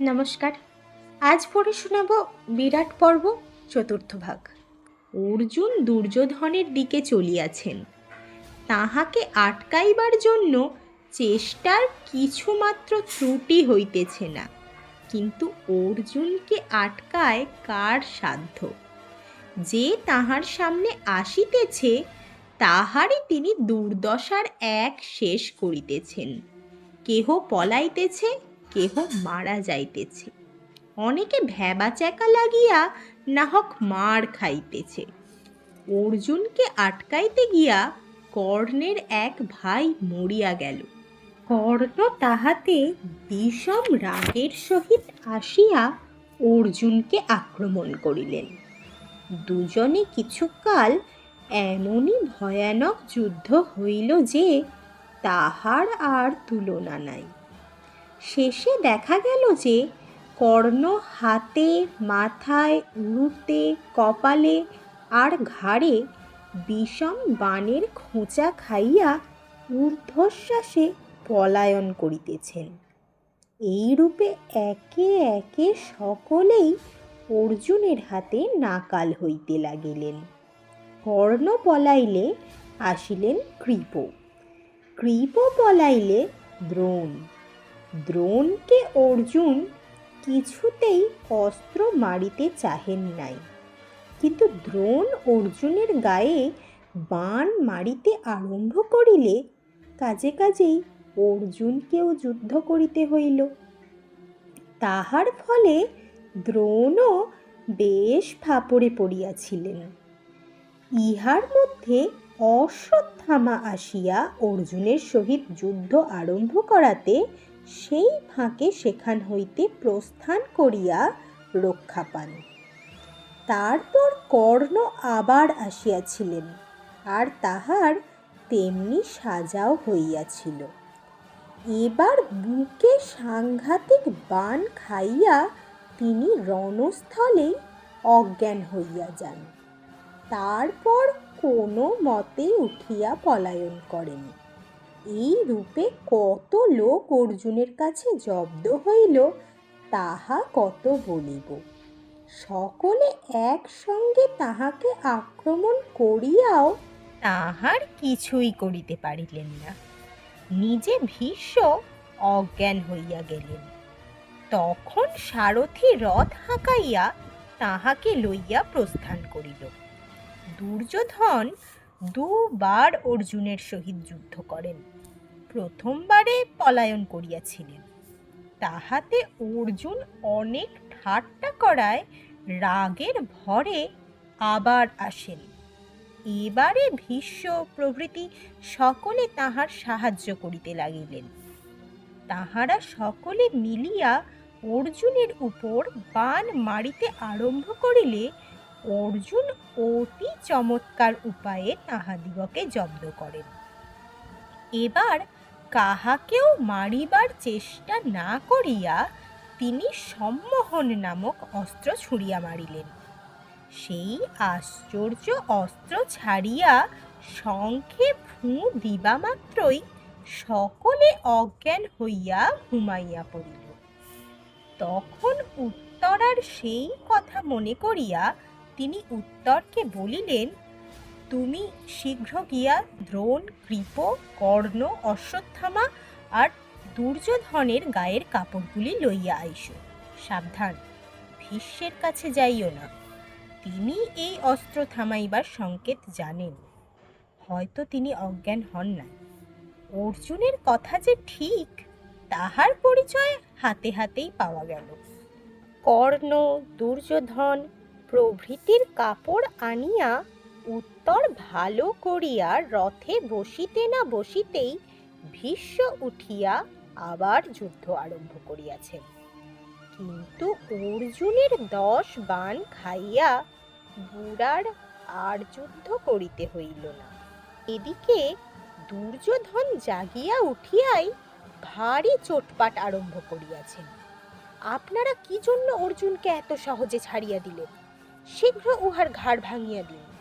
নমস্কার। আজ পড়ে শোনাব বিরাট পর্ব, চতুর্থ ভাগ। অর্জুন দুর্যোধনের দিকে চলিয়াছেন। তাহাকে আটকাইবার জন্য চেষ্টার কিছুমাত্র ত্রুটি হইতেছে না। কিন্তু অর্জুনকে আটকায় কার সাধ্য? যে তাহার সামনে আসিতেছে, তাহারই তিনি দুর্দশার এক শেষ করিতেছেন। কেহ পলাইতেছে কেহ মারা যাইতেছে। অনেকে ভ্যাবা চ্যাকা লাগিয়া নাহক মার খাইতেছে। অর্জুনকে আটকাইতে গিয়া কর্ণের এক ভাই মরিয়া গেল। কর্ণ তাহাতে বিষম রাগের সহিত আসিয়া অর্জুনকে আক্রমণ করিলেন। দুজনে কিছুকাল এমনই ভয়ানক যুদ্ধ হইল যে তাহার আর তুলনা নাই। শেষে দেখা গেল যে কর্ণ হাতে, মাথায় উড়ুতে কপালে আর ঘাড়ে বিষম বাণের খোঁচা খাইয়া ঊর্ধ্বশ্বাসে পলায়ন করিতেছেন। এইরূপে একে একে সকলেই অর্জুনের হাতে নাকাল হইতে লাগিলেন। কর্ণ পলাইলে আসিলেন কৃপ। কৃপ পলাইলে দ্রোণ। দ্রোণকে অর্জুন কিছুতেই অস্ত্র মারিতে চাহেন নাই। কিন্তু দ্রোণ অর্জুনের গায়ে বাণ মারিতে আরম্ভ করিলে কাজে কাজেই অর্জুনকেও যুদ্ধ করিতে হইল। তাহার ফলে দ্রোণও বেশ ফাপড়ে পড়িয়াছিলেন। ইহার মধ্যে অশ্বত্থামা আসিয়া অর্জুনের সহিত যুদ্ধ আরম্ভ করাতে সেই ফাঁকে সেখান হইতে প্রস্থান করিয়া রক্ষা পান। তারপর কর্ণ আবার আসিয়াছিলেন, আর তাহার তেমনি সাজাও হইয়াছিল। এবার বুকে সাংঘাতিক বান খাইয়া তিনি রণস্থলেই অজ্ঞান হইয়া যান। তারপর কোনো মতে উঠিয়া পলায়ন করেন। এই রূপে কত লোক অর্জুনের কাছে জব্দ হইল, তাহা কত বলিব? সকলে একসঙ্গে তাহাকে আক্রমণ করিয়াও তাহার কিছুই করিতে পারিলেন না। নিজে ভীষ্ম অজ্ঞান হইয়া গেলেন। তখন সারথি রথ হাঁকাইয়া তাহাকে লইয়া প্রস্থান করিল। দুর্যোধন দুবার অর্জুনের সহিত যুদ্ধ করেন। প্রথমবারে পলায়ন করিয়াছিলেন। তাহাতে অর্জুন অনেক ঠাট্টা করায় রাগের ভরে আবার আসেন। এবারে ভীষ্ম প্রভৃতি সকলে তাহার সাহায্য করিতে লাগিলেন। তাহারা সকলে মিলিয়া অর্জুনের উপর বান মারিতে আরম্ভ করিলে অর্জুন অতি চমৎকার উপায়ে তাহাদিগকে জব্দ করেন। এবার কাহাকেও মারিবার চেষ্টা না করিয়া তিনি সম্মোহন নামক অস্ত্র ছুঁড়িয়া মারিলেন। সেই আশ্চর্য অস্ত্র ছাড়িয়া শঙ্খে ফুঁ দিবা মাত্রই সকলে অজ্ঞান হইয়া ঘুমাইয়া পড়িল। তখন উত্তরার সেই কথা মনে করিয়া তিনি উত্তরকে বলিলেন তুমি শীঘ্র গিয়া দ্রোণ, কৃপ, কর্ণ, অশ্বত্থামা আর দুর্যোধনের গায়ের কাপড়গুলি লইয়া আইসো। সাবধান, ভীষ্মের কাছে যাইও না। তিনি এই অস্ত্র থামাইবার সংকেত জানেন। হয়তো তিনি অজ্ঞান হন না অর্জুনের কথা যে ঠিক, তাহার পরিচয় হাতে হাতেই পাওয়া গেল। কর্ণ, দুর্যোধন প্রভৃতির কাপড় আনিয়া উত্তর ভালো করিয়া রথে বসিতে না বসিতেই ভীষ্ম উঠিয়া আবার যুদ্ধ আরম্ভ করিয়াছেন। কিন্তু অর্জুনের দশ বান খাইয়া বুড়ার আর যুদ্ধ করিতে হইল না। এদিকে দুর্যোধন জাগিয়া উঠিয়াই ভারী চোটপাট আরম্ভ করিয়াছেন। আপনারা কি জন্য অর্জুনকে এত সহজে ছাড়িয়া দিলেন? শীঘ্র উহার ঘাড় ভাঙিয়া দিন।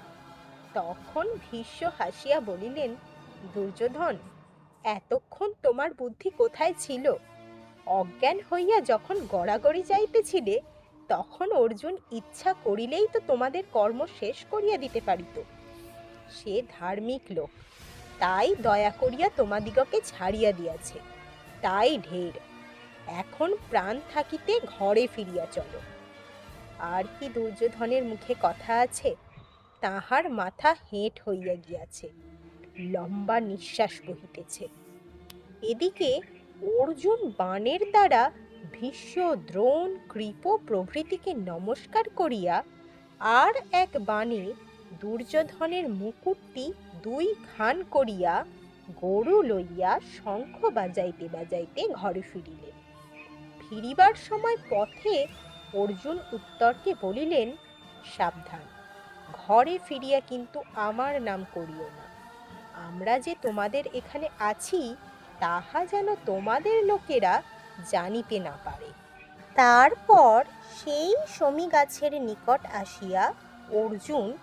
তখন ভীষ্ম হাসিয়া বলিলেন, দুর্যোধন, এতক্ষণ তোমার বুদ্ধি কোথায় ছিল? অজ্ঞান হইয়া যখন গড়াগড়ি যাইতেছিলে, তখন অর্জুন ইচ্ছা করিলেই তো তোমাদের কর্ম শেষ করিয়া দিতে পারিত। সে ধার্মিক লোক, তাই দয়া করিয়া তোমাদিগকে ছাড়িয়া দিয়াছে। তাই ঢের, এখন প্রাণ থাকিতে ঘরে ফিরিয়া চলো। আর কি দুর্যোধনের মুখে কথা আছে? তাহার মাথা হেঁট হইয়া গিয়াছে, লম্বা নিঃশ্বাস বহিতেছে। এদিকে অর্জুন বাণের দ্বারা ভীষ্ম দ্রোণ কৃপ প্রভৃতিকে নমস্কার করিয়া আর এক বাণে দুর্যোধনের মুকুটটি দুই খান করিয়া গরু লইয়া শঙ্খ বাজাইতে বাজাইতে ঘরে ফিরিলেন। ফিরিবার সময় পথে অর্জুন উত্তরকে বলিলেন, সাবধান ঘরে ফিরিয়া কিন্তু আমার নাম করিও না। আমরা যে তোমাদের এখানে আছি, তাহা যেন তোমাদের লোকেরা জানিতে না পারে। তারপর সেই শমী গাছের নিকট আসিয়া অর্জুন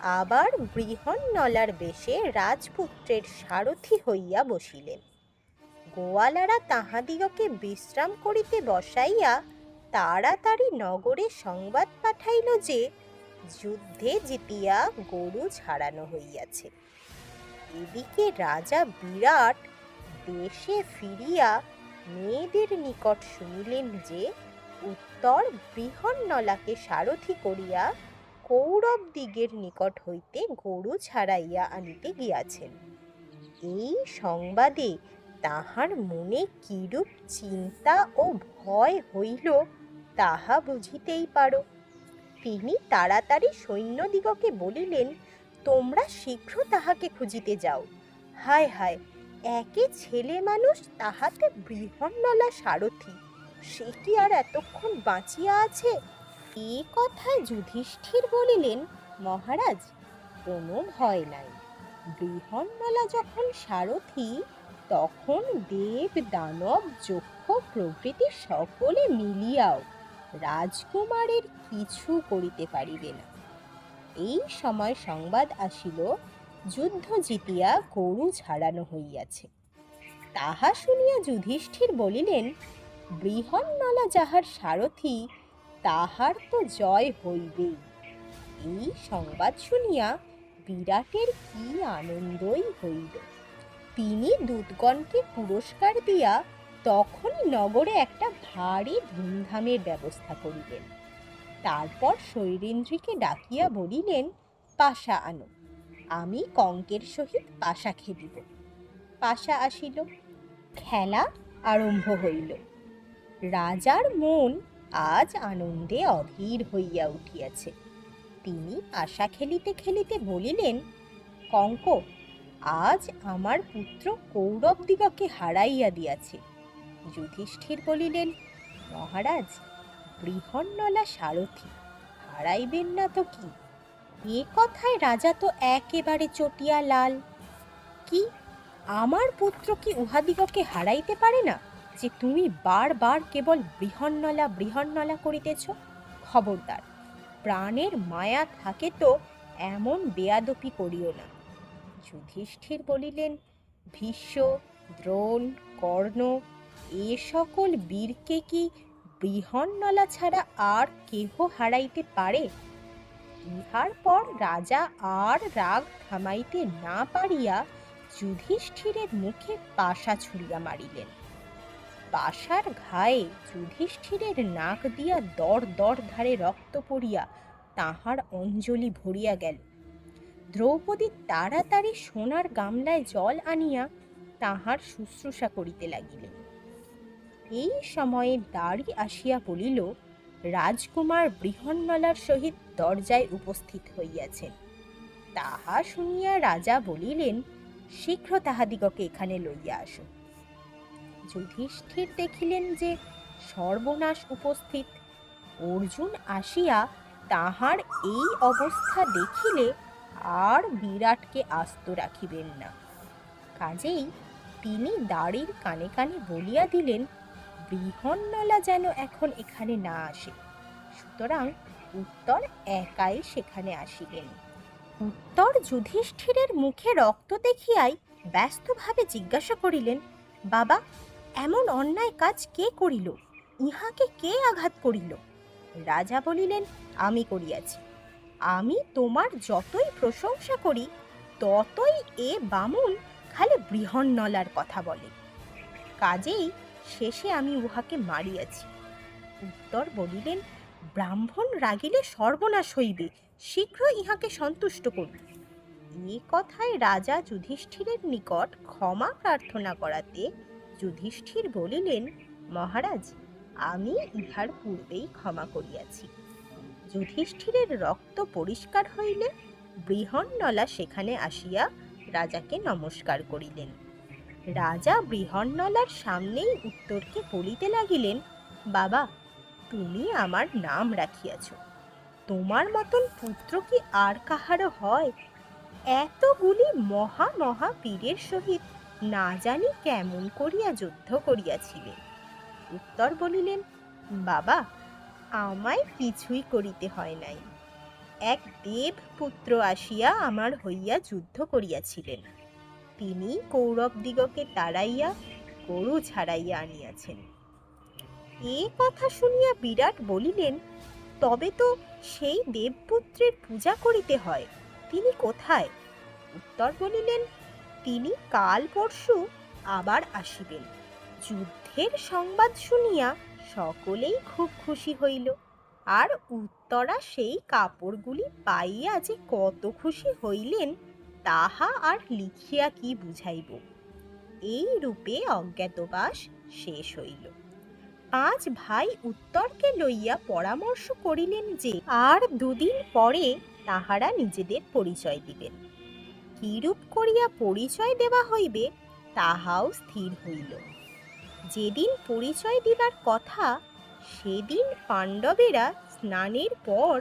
আবার বৃহন্নলার বেশে রাজপুত্রের সারথি হইয়া বসিলেন। গোয়ালারা তাহাদিগকে বিশ্রাম করিতে বসাইয়া তাড়াতাড়ি নগরে সংবাদ পাঠাইল যে যুদ্ধে জিতিয়া গরু ছাড়ানো হইয়াছে। এদিকে রাজা বিরাট দেশে ফিরিয়া মেয়েদের নিকট শুনিলেন যে, উত্তর বৃহন্নলাকে সারথি করিয়া কৌরব দিগের নিকট হইতে গরু ছাড়াইয়া আনিতে গিয়াছেন। এই সংবাদে তাহার মনে কিরূপ চিন্তা ও ভয় হইল, তাহা বুঝিতেই পারো। তিনি তাড়াতাড়ি সৈন্যদিগকে বলিলেন, তোমরা শীঘ্র তাহাকে খুঁজিতে যাও। হায় হায়, একে ছেলে মানুষ তাহাতে বৃহন্নলা সারথি, সে কি আর এতক্ষণ বাঁচিয়া আছে? এ কথা যুধিষ্ঠির বলিলেন, মহারাজ, কোনো ভয় নাই। বৃহন্নলা যখন সারথি, তখন দেব দানব যক্ষ প্রভৃতি সকলে মিলিয়াও রাজকুমারের কিছু করিতে পারিবে না। এই সময় সংবাদ আসিল, যুদ্ধ জিতিয়া গরু ছাড়ানো হইয়াছে। তাহা শুনিয়া যুধিষ্ঠির বলিলেন, বৃহন্নলা যাহার সারথি, তাহার তো জয় হইবেই। এই সংবাদ শুনিয়া বিরাটের কি আনন্দই হইল। তিনি দূতগণকে পুরস্কার দিয়া তখনই নগরে একটা ভারী ধুমধামের ব্যবস্থা করিলেন। তারপর শৈরেন্দ্রীকে ডাকিয়া বলিলেন, পাশা আনো, আমি কঙ্কের সহিত পাশা খেলিব পাশা আসিল, খেলা আরম্ভ হইল। রাজার মন আজ আনন্দে অধীর হইয়া উঠিয়াছে। তিনি আশা খেলিতে খেলিতে বলিলেন, কঙ্ক, আজ আমার পুত্র কৌরব দিগকে হারাইয়া দিয়াছে। যুধিষ্ঠির বলিলেন, মহারাজ, বৃহন্নলা সারথি, হারাইবেন না তো কি? এ কথায় রাজা তো একেবারে চটিয়া লাল। কি, আমার পুত্র কি উহাদিগকে হারাইতে পারে না যে তুমি বারবার কেবল বৃহন্নলা বৃহন্নলা করিতেছ? খবরদার, প্রাণের মায়া থাকে তো এমন বেয়াদপি করিও না। যুধিষ্ঠির বলিলেন, ভীষ্ম, দ্রোণ, কর্ণ এ সকল বীরকে কি বৃহন্নলা ছাড়া আর কেহ হারাইতে পারে? ইহার পর রাজা আর রাগ থামাইতে না পারিয়া যুধিষ্ঠিরের মুখে পাশা ছুড়িয়া মারিলেন। পাশার ঘায়ে যুধিষ্ঠিরের নাক দিয়া দর দর ধারে রক্ত পড়িয়া তাহার অঞ্জলি ভরিয়া গেল। দ্রৌপদী তাড়াতাড়ি সোনার গামলায় জল আনিয়া তাহার শুশ্রূষা করিতে লাগিলেন। এই সময়ে দাড়ি আসিয়া বলিল, রাজকুমার বৃহন্নলার সহিত দরজায় উপস্থিত হইয়াছেন। তাহা শুনিয়া রাজা বলিলেন, শীঘ্র তাহাদিগকে এখানে লইয়া আসো যুধিষ্ঠির দেখিলেন যে সর্বনাশ উপস্থিত। অর্জুন আসিয়া তাহার এই অবস্থা দেখিলে আর বিরাটকে আস্ত রাখিবেন না। কাজেই তিনি দাড়ির কানে কানে বলিয়া দিলেন বৃহন্নলা যেন এখন এখানে না আসে। সুতরাং উত্তর একাই সেখানে আসিলেন। উত্তর যুধিষ্ঠিরের মুখে রক্ত দেখিয়াই ব্যস্তভাবে জিজ্ঞাসা করিলেন, বাবা, এমন অন্যায় কাজ কে করিল? ইহাকে কে আঘাত করিল? রাজা বলিলেন, আমি করিয়াছি। আমি তোমার যতই প্রশংসা করি, ততই এ বামুন খালি বৃহন্নলার কথা বলে। কাজেই শেষে আমি উহাকে মারিয়াছি। উত্তর বলিলেন, ব্রাহ্মণ রাগিলে সর্বনাশ হইবে, শীঘ্র ইহাকে সন্তুষ্ট করুন। এ কথায় রাজা যুধিষ্ঠিরের নিকট ক্ষমা প্রার্থনা করাতে যুধিষ্ঠির বলিলেন, মহারাজ, আমি ইহার পূর্বেই ক্ষমা করিয়াছি। যুধিষ্ঠিরের রক্ত পরিষ্কার হইলে বৃহন্নলা সেখানে আসিয়া রাজাকে নমস্কার করিলেন। রাজা বৃহন্নলার সামনেই উত্তরকে বলিতে লাগিলেন, বাবা, তুমি আমার নাম রাখিয়াছ। তোমার মতন পুত্র কি আর কাহারও হয়? এতগুলি মহা মহা বীরের সহিত না জানি কেমন করিয়া যুদ্ধ করিয়াছিলে। উত্তর বলিলেন, বাবা, আমায় কিছুই করিতে হয় নাই। এক দেব পুত্র আসিয়া আমার হইয়া যুদ্ধ করিয়াছিলেন। তিনি কৌরবদিগকে তাড়াইয়া গরু ছাড়াইয়া আনিয়াছেন। এ কথা শুনিয়া বিরাট বলিলেন, তবে তো সেই দেবপুত্রের পূজা করিতে হয়, তিনি কোথায়? উত্তর বলিলেন, তিনি কাল পরশু আবার আসিবেন। যুদ্ধের সংবাদ শুনিয়া সকলেই খুব খুশি হইল, আর উত্তরা সেই কাপড়গুলি পাইয়া যে কত খুশি হইলেন তাহা আর লিখিয়া কি বুঝাইব? এই রূপে অজ্ঞাতবাস শেষ হইল। পাঁচ ভাই উত্তরকে লইয়া পরামর্শ করিলেন যে, আর দুদিন পরে তাহারা নিজেদের পরিচয় দিবেন। কিরূপ করিয়া পরিচয় দেওয়া হইবে, তাহাও স্থির হইল। যেদিন পরিচয় দিবার কথা, সেদিন পাণ্ডবেরা স্নানের পর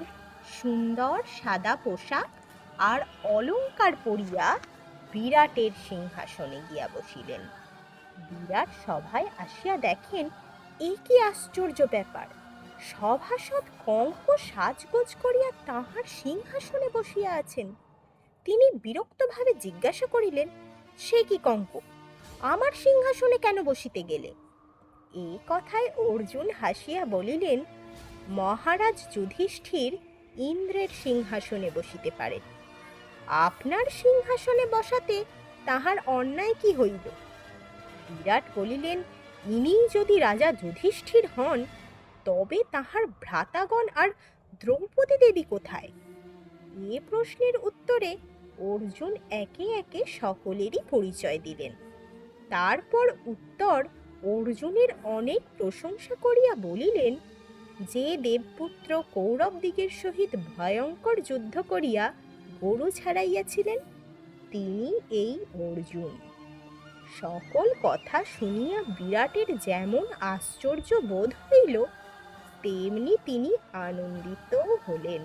সুন্দর সাদা পোশাক আর অলঙ্কার পরিয়া বিরাটের সিংহাসনে গিয়া বসিলেন। বিরাট সভায় আসিয়া দেখেন, এ কি আশ্চর্য ব্যাপার। সভাসদ কঙ্ক সাজগোজ করিয়া তাহার সিংহাসনে বসিয়া আছেন। তিনি বিরক্তভাবে জিজ্ঞাসা করিলেন, সে কি কঙ্ক? আমার সিংহাসনে কেন বসিতে গেলে? এই কথায় অর্জুন হাসিয়া বলিলেন, মহারাজ যুধিষ্ঠির ইন্দ্রের সিংহাসনে বসিতে পারেন। আপনার সিংহাসনে বসাতে তাহার অন্যায় কি হইল? বিরাট বলিলেন, ইনি যদি রাজা যুধিষ্ঠির হন, তবে তাহার ভ্রাতাগণ আর দ্রৌপদী দেবী কোথায়? এ প্রশ্নের উত্তরে অর্জুন একে একে সকলেরই পরিচয় দিলেন। তারপর উত্তর অর্জুনের অনেক প্রশংসা করিয়া বলিলেন, যে দেবপুত্র কৌরব দিগের সহিত ভয়ঙ্কর যুদ্ধ করিয়া গরু ছাড়াইয়াছিলেন, তিনি এই অর্জুন। সকল কথা শুনিয়া বিরাটের যেমন আশ্চর্য বোধ হইল, তেমনি তিনি আনন্দিত হলেন।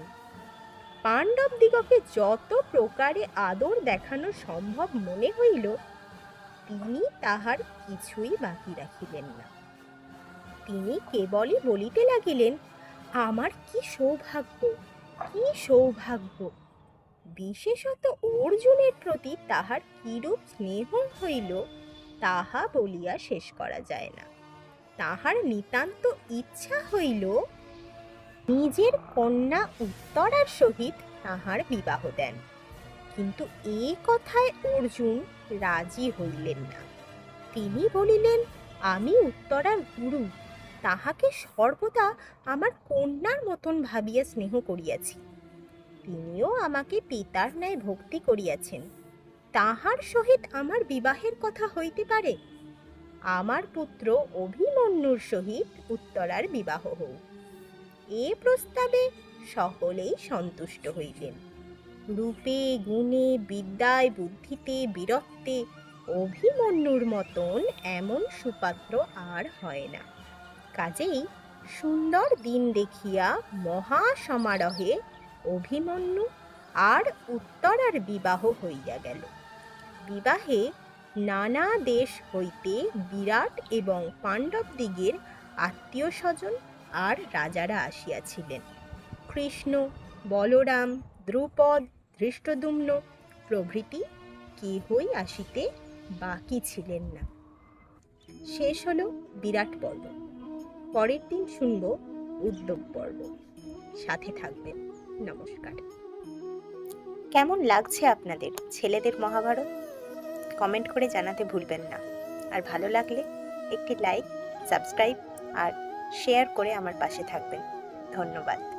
পাণ্ডব দিগকে যত প্রকারে আদর দেখানো সম্ভব মনে হইল, তিনি তাহার কিছুই বাকি রাখিলেন না। তিনি কেবলই বলিতে লাগিলেন, আমার কি সৌভাগ্য কি সৌভাগ্য! বিশেষত অর্জুনের প্রতি তাহার কিরূপ স্নেহ হইল, তাহা বলিয়া শেষ করা যায় না। তাহার নিতান্ত ইচ্ছা হইল নিজের কন্যা উত্তরার সহিত তাহার বিবাহ দেন। কিন্তু এ কথায় অর্জুন রাজি হইলেন না। তিনি বলিলেন, আমি উত্তরার গুরু, তাহাকে সর্বদা আমার কন্যার মতন ভাবিয়া স্নেহ করিয়াছি। তিনিও আমাকে পিতার ন্যায় ভক্তি করিয়াছেন। তাহার সহিত আমার বিবাহের কথা হইতে পারে? আমার পুত্র অভিমন্যুর সহিত উত্তরার বিবাহ হোক এ প্রস্তাবে সকলেই সন্তুষ্ট হইলেন রূপে, গুণে, বিদ্যায়, বুদ্ধিতে, বীরত্বে অভিমন্যুর মতন এমন সুপাত্র আর হয় না। কাজেই সুন্দর দিন দেখিয়া মহা সমারোহে অভিমন্যু আর উত্তরার বিবাহ হইয়া গেল। বিবাহে নানা দেশ হইতে বিরাট এবং পাণ্ডবদিগের আত্মীয় স্বজন আর রাজারা আসিয়াছিলেন। কৃষ্ণ, বলরাম, দ্রুপদ, ধৃষ্টদুম্ন প্রভৃতি কেহই আসিতে বাকি ছিলেন না। শেষ হলো বিরাট পর্ব। পরের দিন শুনব উদ্যোগ পর্ব। সাথে থাকবেন। নমস্কার। কেমন লাগছে আপনাদের ছেলেদের মহাভারত? কমেন্ট করে জানাতে ভুলবেন না। আর ভালো লাগলে একটি লাইক, সাবস্ক্রাইব আর শেয়ার করে আমার পাশে থাকবেন। ধন্যবাদ।